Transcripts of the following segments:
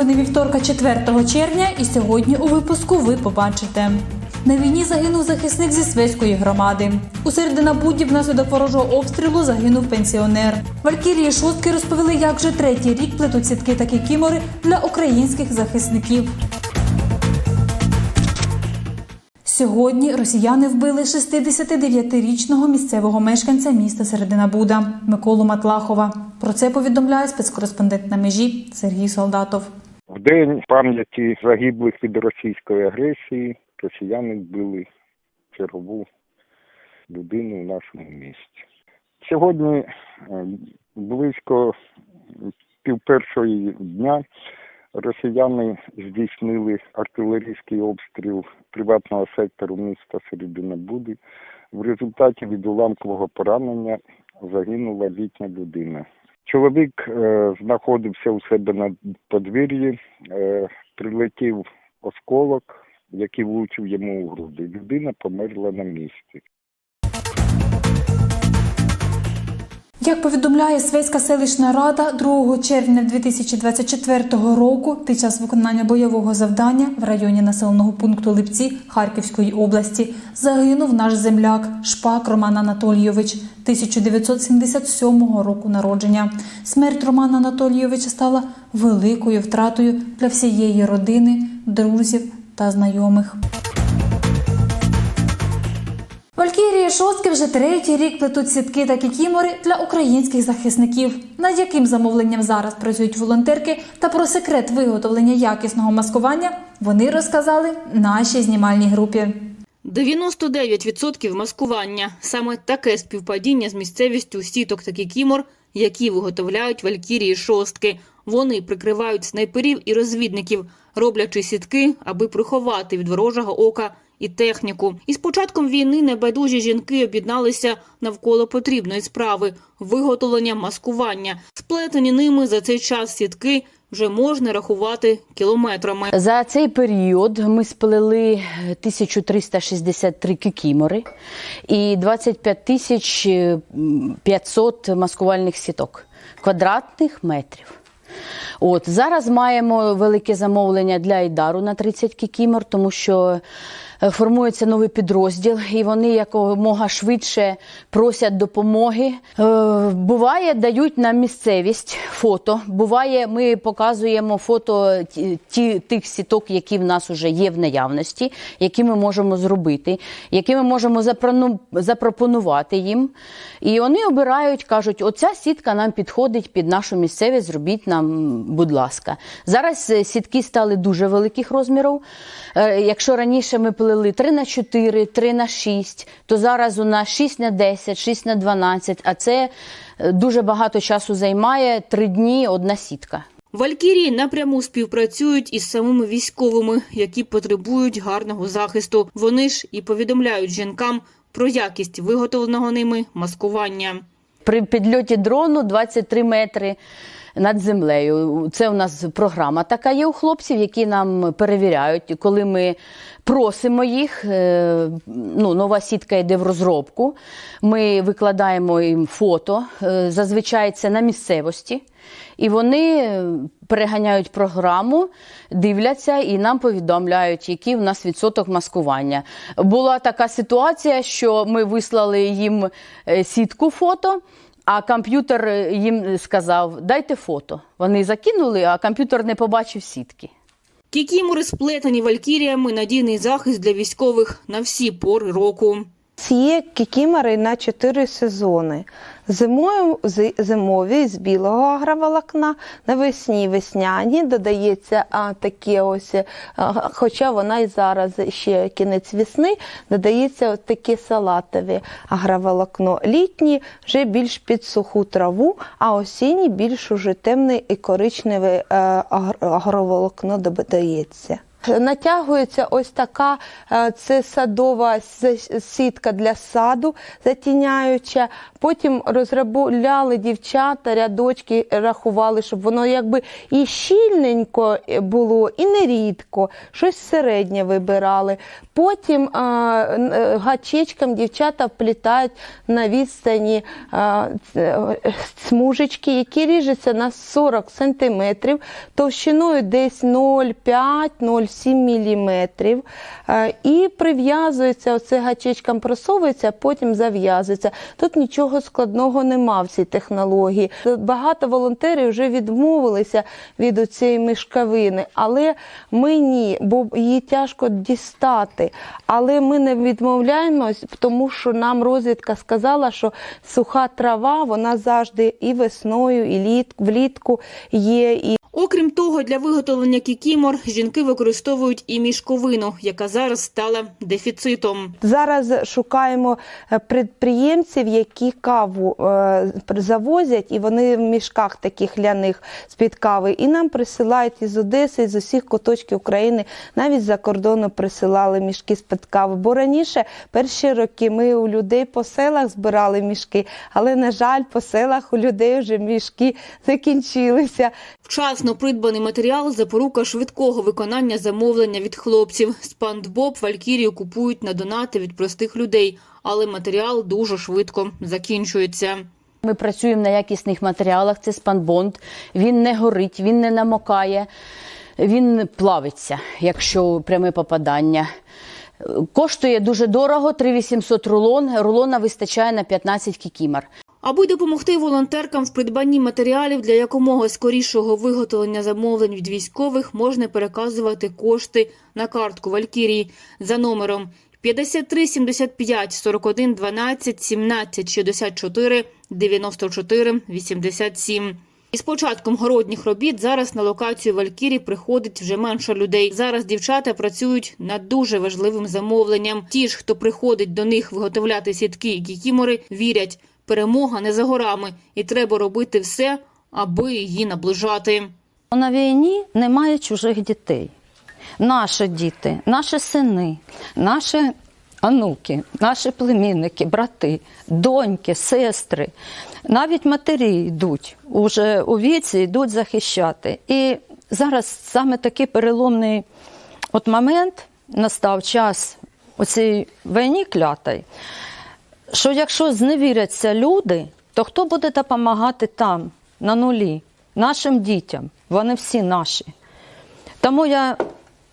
новини вівторка 4 червня, і сьогодні у випуску ви побачите. На війні загинув захисник зі Свеської громади. У Серединабуді внаслідок ворожого обстрілу загинув пенсіонер. Валькірії шостки розповіли, як вже третій рік плетуть сітки та кікімори для українських захисників. Сьогодні росіяни вбили 69-річного місцевого мешканця міста Серединабуда Миколу Матлахова. Про це повідомляє спецкореспондент на межі Сергій Солдатов. День пам'яті загиблих від російської агресії росіяни вбили чергову людину в нашому місті. Сьогодні е, близько півпершої дня росіяни здійснили артилерійський обстріл приватного сектору міста Серединобуди. В результаті від уламкового поранення загинула літня людина. Чоловік е, знаходився у себе на подвір'ї, е, прилетів осколок, який влучив йому у груди. Людина померла на місці. Як повідомляє Свейська селищна рада, 2 червня 2024 року під час виконання бойового завдання в районі населеного пункту Липці Харківської області загинув наш земляк Шпак Роман Анатолійович 1977 року народження. Смерть Романа Анатолійовича стала великою втратою для всієї родини, друзів та знайомих. Валькірії шостки вже третій рік плетуть сітки та кікімори для українських захисників. Над яким замовленням зараз працюють волонтерки та про секрет виготовлення якісного маскування вони розказали нашій знімальній групі. 99% маскування саме таке співпадіння з місцевістю сіток та кікімор, які виготовляють валькірії шостки. Вони прикривають снайперів і розвідників, роблячи сітки, аби приховати від ворожого ока і техніку. І з початком війни небайдужі жінки об'єдналися навколо потрібної справи виготовлення маскування. Сплетені ними за цей час сітки вже можна рахувати кілометрами. За цей період ми сплели 1363 кікімори і 25 тисяч 500 маскувальних сіток квадратних метрів. От зараз маємо велике замовлення для Айдару на 30 кікімор, тому що е, формується новий підрозділ, і вони якомога швидше просять допомоги. Е, буває, дають нам місцевість фото. Буває, ми показуємо фото ті, тих сіток, які в нас вже є в наявності, які ми можемо зробити, які ми можемо запропонувати їм. І вони обирають, кажуть, оця сітка нам підходить під нашу місцевість, зробіть нам, будь ласка. Зараз е, сітки стали дуже великих розмірів. Е, Якщо раніше ми плели 3 на 4, 3 на 6, то зараз у нас 6 на 10, 6 на 12, а це е, дуже багато часу займає 3 дні одна сітка. Валькірії напряму співпрацюють із самими військовими, які потребують гарного захисту. Вони ж і повідомляють жінкам про якість виготовленого ними маскування. При підльоті дрону 23 метри над землею. Це у нас програма така є у хлопців, які нам перевіряють, коли ми просимо їх. е, Ну, нова сітка йде в розробку. Ми викладаємо їм фото, е, зазвичай це на місцевості. І вони переганяють програму, дивляться і нам повідомляють, який в нас відсоток маскування. Була така ситуація, що ми вислали їм е, сітку фото. А комп'ютер е, їм сказав: дайте фото. Вони закинули, а комп'ютер не побачив сітки. Кікімури сплетені валькіріями надійний захист для військових на всі пори року. Є кікімори на чотири сезони. Зимою зимові з білого агроволокна, навесні весняні додається а, таке ось, а, хоча вона і зараз ще кінець весни, додається от таке салатове агроволокно. Літні вже більш під суху траву, а осінні більш уже темне і коричневе е, агроволокно додається. Натягується ось така е, це садова сітка для саду затіняюча. Потім розробляли дівчата, рядочки рахували, щоб воно якби і щільненько було, і нерідко, щось середнє вибирали. Потім е, е, дівчата вплітають на відстані смужечки, які ріжуться на 40 сантиметрів, товщиною десь 0,5-0,7 міліметрів. Е, І прив'язується, оце гачечком просовується, потім зав'язується. Тут нічого складного нема в цій технології. Багато волонтерів вже відмовилися від цієї мішковини, але ми ні, бо її тяжко дістати. Але ми не відмовляємось, тому що нам розвідка сказала, що суха трава вона завжди і весною, і літ, влітку є. І Окрім того, для виготовлення кікімор жінки використовують і мішковину, яка зараз стала дефіцитом. Зараз шукаємо е, підприємців, які каву е, завозять, і вони в мішках таких ляних з-під кави. І нам присилають із Одеси, з усіх куточків України, навіть за кордону присилали мішки з-під кави. Бо раніше, перші роки, ми у людей по селах збирали мішки, але, на жаль, по селах у людей вже мішки закінчилися. Вчасно придбаний матеріал – запорука швидкого виконання замовлення від хлопців. Спандбоб Валькірію купують на донати від простих людей, але матеріал дуже швидко закінчується. Ми працюємо на якісних матеріалах. Це спанбонд. Він не горить, він не намокає, він плавиться, якщо пряме попадання. Коштує дуже дорого, 3800 рулон. Рулона вистачає на 15 кікімар. Аби допомогти волонтеркам в придбанні матеріалів для якомога скорішого виготовлення замовлень від військових, можна переказувати кошти на картку Валькірії за номером 53 75 41 12 17 64 94 87. Із початком городніх робіт зараз на локацію Валькірі приходить вже менше людей. Зараз дівчата працюють над дуже важливим замовленням. Ті ж, хто приходить до них виготовляти сітки і кікімори, вірять, перемога не за горами, і треба робити все, аби її наближати. На війні немає чужих дітей. Наші діти, наші сини, наші онуки, наші племінники, брати, доньки, сестри, навіть матері йдуть уже у віці, йдуть захищати. І зараз саме такий переломний от момент настав час у цій війні клятій, що якщо зневіряться люди, то хто буде допомагати там, на нулі, нашим дітям? Вони всі наші. Тому я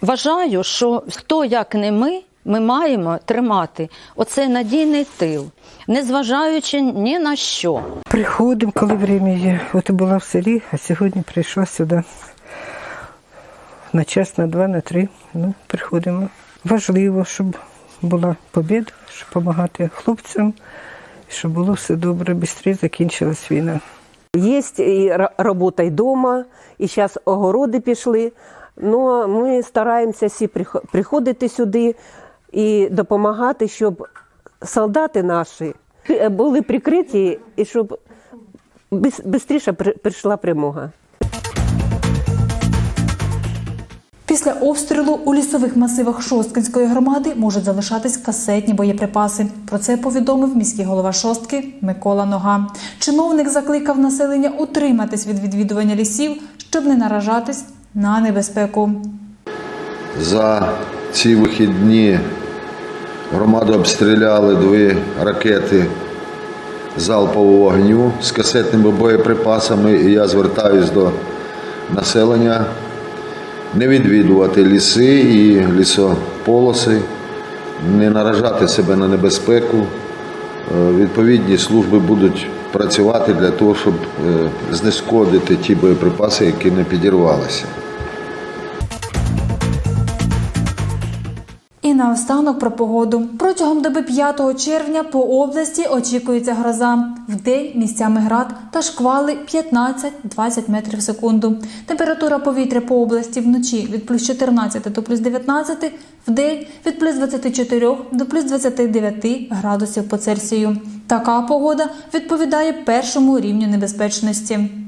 вважаю, що хто як не ми, ми маємо тримати оцей надійний тил, незважаючи ні на що. Приходимо, коли время є. От була в селі, а сьогодні прийшла сюди. На час, на два, на три. Ну, приходимо. Важливо, щоб була побіда, щоб допомагати хлопцям, щоб було все добре, швидше закінчилась війна. И ра- работа и дома, и сейчас огороди пішли. Но ми стараємося всі прих- приходити сюди і допомагати, щоб солдати наші були прикриті і щоб швидше прийшла перемога. Після обстрілу у лісових масивах Шосткинської громади можуть залишатись касетні боєприпаси. Про це повідомив міський голова Шостки Микола Нога. Чиновник закликав населення утриматись від відвідування лісів, щоб не наражатись на небезпеку. За ці вихідні громаду обстріляли дві ракети залпового вогню з касетними боєприпасами. І я звертаюсь до населення не відвідувати ліси і лісополоси, не наражати себе на небезпеку. Е, Відповідні служби будуть працювати для того, щоб е, знешкодити ті боєприпаси, які не підірвалися. Наостанок про погоду. Протягом доби 5 червня по області очікується гроза. Вдень місцями град та шквали 15-20 метрів в секунду. Температура повітря по області вночі від плюс 14 до плюс 19, вдень від плюс 24 до плюс 29 градусів по Цельсію. Така погода відповідає першому рівню небезпечності.